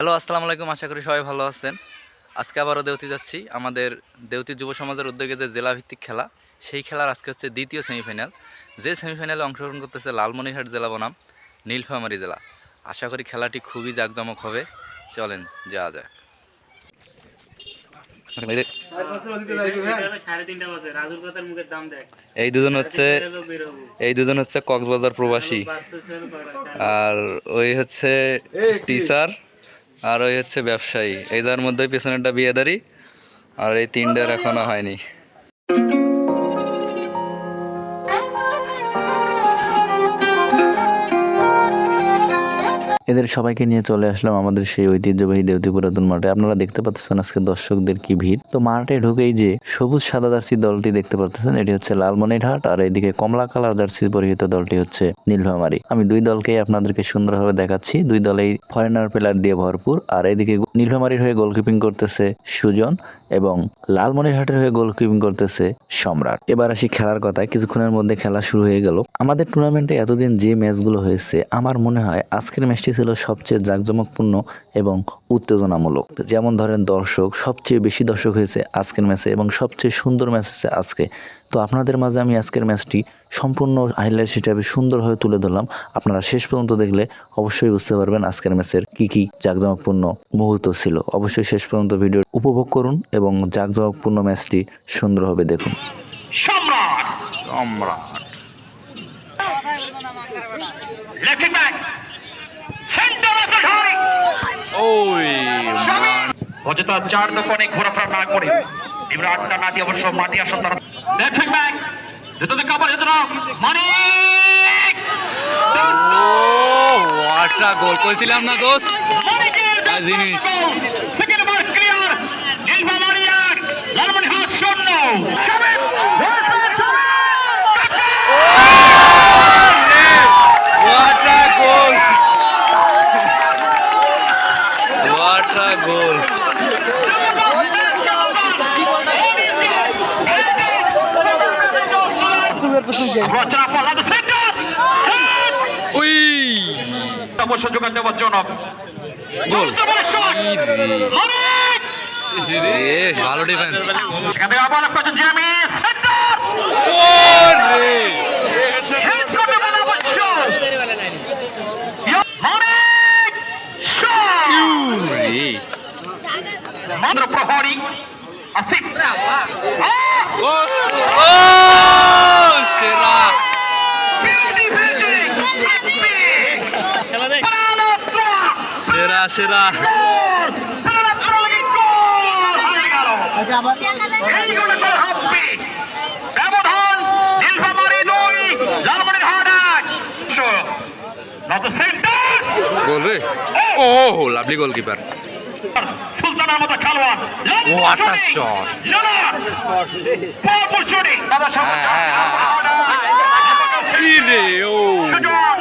আসসালামু আলাইকুম। আশা করি সবাই ভালো আছেন। আজকে আবারও দেউতি যাচ্ছি। আমাদের দেউতি যুব সমাজের উদ্যোগে যে জেলাভিত্তিক খেলা সেই খেলার আজকে হচ্ছে দ্বিতীয় সেমিফাইনাল। যে সেমিফাইনালে অংশগ্রহণ করতেছে লালমনিরহাট জেলা বনাম নীলফামারী জেলা। আশা করি খেলাটি খুবই জাঁকজমক হবে। চলেন যাওয়া যাক। এই দুজন হচ্ছে। এই দুজন হচ্ছে কক্সবাজার প্রবাসী। আর ওই হচ্ছে টিচার আর ওই হচ্ছে ব্যবসায়ী। এই যার মধ্যে পেছনেরটা বিয়েদারি আর এই তিনটার এখনও হয়নি। এদের সবাইকে নিয়ে চলে আসলাম আমাদের সেই ঐতিহ্যবাহী দেবতী পুরাতন মাঠে। আপনারা দেখতে পাচ্ছেন আজকে দর্শকদের কি ভিড়। তো মাঠে ঢুকেই যে সবুজ সাদা জার্সি দলটি দেখতে পাচ্ছেন, এটি হচ্ছে লালমনিরহাট আর এইদিকে কমলা কালার জার্সি পরিহিত দলটি হচ্ছে নীলভামারি আমি দুই দলকেই আপনাদেরকে সুন্দরভাবে দেখাচ্ছি। দুই দলেই ফরেনার প্লেয়ার দিয়ে ভরপুর। আর এইদিকে নীলভামারির হয়ে গোলকিপিং করতেছে সুজন। এবং লালমনিরহাটের হয়ে গোলকিপিং করতেছে সম্রাট। এবার আসি খেলার কথায়, কিছুক্ষণের মধ্যে খেলা শুরু হয়ে গেল। আমাদের টুর্নামেন্টে এতদিন যে ম্যাচগুলো হয়েছে, আমার মনে হয় আজকের ম্যাচটি ছিল সবচেয়ে জাঁকজমকপূর্ণ এবং উত্তেজনামূলক। যেমন ধরেন দর্শক, সবচেয়ে বেশি দর্শক হয়েছে আজকের ম্যাচে এবং সবচেয়ে সুন্দর ম্যাচ হচ্ছে আজকে। তো আপনাদের মাঝে আমি আজকের ম্যাচটি সম্পূর্ণ হাইলাইট হিসাবে সুন্দরভাবে তুলে ধরলাম। আপনারা শেষ পর্যন্ত দেখলে অবশ্যই বুঝতে পারবেন আজকের ম্যাচের কী কী জাঁকজমকপূর্ণ মুহূর্ত ছিল। অবশ্যই শেষ পর্যন্ত ভিডিও উপভোগ করুন এবং জাঁকজমকপূর্ণ ম্যাচটি সুন্দরভাবে দেখুন। সম্রাট! লেফট ব্যাক সেন্টার ওই অযথা চার দোকানে ঘোরাফেরা না করে এবার আটটা না দিয়ে অবশ্য মাঠে আসুন তারা। লেফট ব্যাক যেতে কাপড় যেতে মানিক! ওয়াটা গোল করেছিলাম না দোস্ত। জিনিস। সেকেন্ড বার ক্লিয়ার নীলফামারী এক লালমনিরহাট শূন্য গোল অবশ্য যোগান দেওয়ার জন্য গোল মানিক ভালো ডিফেন্স সেখান থেকে আবার একটা জেমি সেন্টার! হেড করতে পারে অবশ্য মানিক শট মাত্র প্রহরী আসিফ। ও সেরা। সেরা সেরা। ব্যবধান নীলফামারী দুই লালমনিরহাট এক। Not centre. গোল রে। Oh lovely goalkeeper. সুলতানের মতো খেলোয়াড় What a shot! Powerful shooting দাদা হ্যাঁ, কি রে ও। সুজন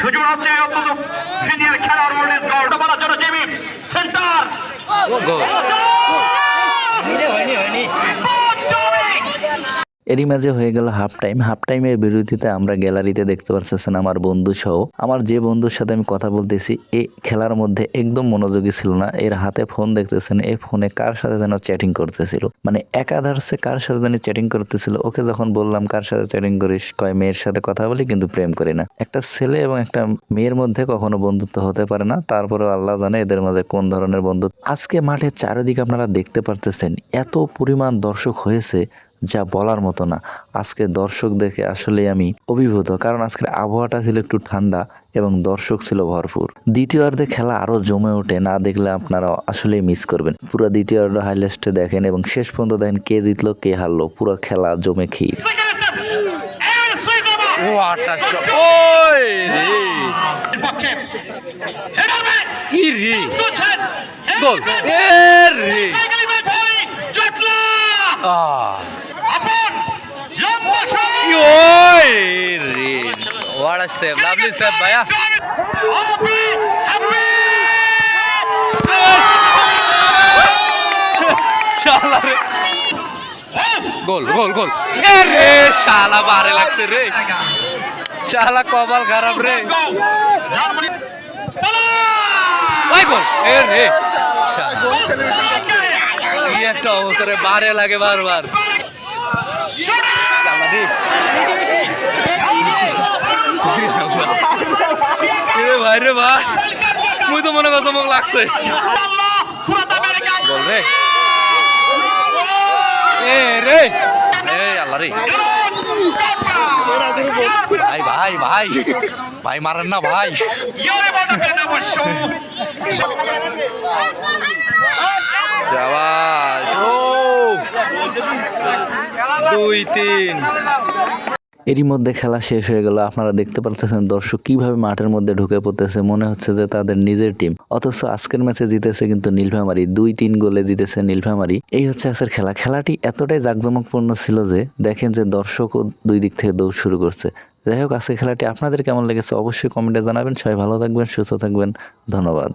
সুজন হচ্ছে অত্যন্ত সিনিয়র খেলোয়াড় ওয়ার্ল্ড গল্ড মারার জন্য জিমি। সেন্টার। গোল। এরই মাঝে হয়ে গেল হাফ টাইম। হাফ টাইমের বিরতিতে আমরা গ্যালারিতে দেখতে পারতেছেন আমার বন্ধু সহ। আমার যে বন্ধুর সাথে আমি কথা বলতেছি, এ খেলার মধ্যে একদম মনোযোগী ছিল না। এর হাতে ফোন দেখতেছেন এই ফোনে কার সাথে যেন চ্যাটিং করতেছিল? মানে একাধারসে কার সাথে যেন চ্যাটিং করতেছিল? ওকে যখন বললাম, কার সাথে চ্যাটিং করিস? কয়, মেয়ের সাথে কথা বলি, কিন্তু প্রেম করি না। একটা ছেলে এবং একটা মেয়ের মধ্যে কখনো বন্ধুত্ব হতে পারে না। তারপরেও আল্লাহ জানে এদের মাঝে কোন ধরনের বন্ধুত্ব। আজকে মাঠের চারিদিকে আপনারা দেখতে পারতেছেন, এত পরিমাণ দর্শক হয়েছে। যা বলার মতো না। আজকে দর্শক দেখে আসলে আমি অভিভূত কারণ আজকের আবহাওয়াটা ছিল একটু ঠান্ডা এবং দর্শক ছিল ভরপুর। দ্বিতীয়ার্ধে খেলা আরও জমে ওঠে না দেখলে আপনারা আসলেই মিস করবেন। পুরো দ্বিতীয়ার্ধ হাইলাইটে দেখেন এবং শেষ পর্যন্ত দেখেন কে জিতলো কে হারলো। পুরো খেলা জমে খেয়ে সুইজামা ওয়াটা শট ওই রে পক্ষে হেডার ব্যাক কি রে করছেন গোল এ রে সাইকেল ব্যাক ভাই জটলা আ আপন লম্বা শট ওই রে ভাইয়া হ্যাপি হ্যাপি শালা রে গোল গোল গোল। এ রে শালা বারে লাগছে রে। শালা কপাল খারাপ রে। পালা গোল এ রে। একটা অবস্থা রে বারে লাগে বারবার। রে। রে ভাই তো মনে করছ মোক লাগছে। বল ভাই ভাই ভাই। ভাই মারেন না, ভাই। দুই, তিন। এরই মধ্যে খেলা শেষ হয়ে গেল। আপনারা দেখতে পারতেছেন দর্শক কীভাবে মাঠের মধ্যে ঢুকে পড়তেছে। মনে হচ্ছে যে তাদের নিজের টিম। অথচ আজকের ম্যাচে জিতেছে কিন্তু নীলফামারি। দুই তিন গোলে জিতেছে নীলফামারি। এই হচ্ছে আজকের খেলা। খেলাটি এতটাই জাঁকজমকপূর্ণ ছিল যে দেখেন যে দর্শকও দুই দিক থেকে দৌড় শুরু করছে। যাই হোক, আজকের খেলাটি আপনাদের কেমন লেগেছে অবশ্যই কমেন্টে জানাবেন। সবাই ভালো থাকবেন, সুস্থ থাকবেন। ধন্যবাদ।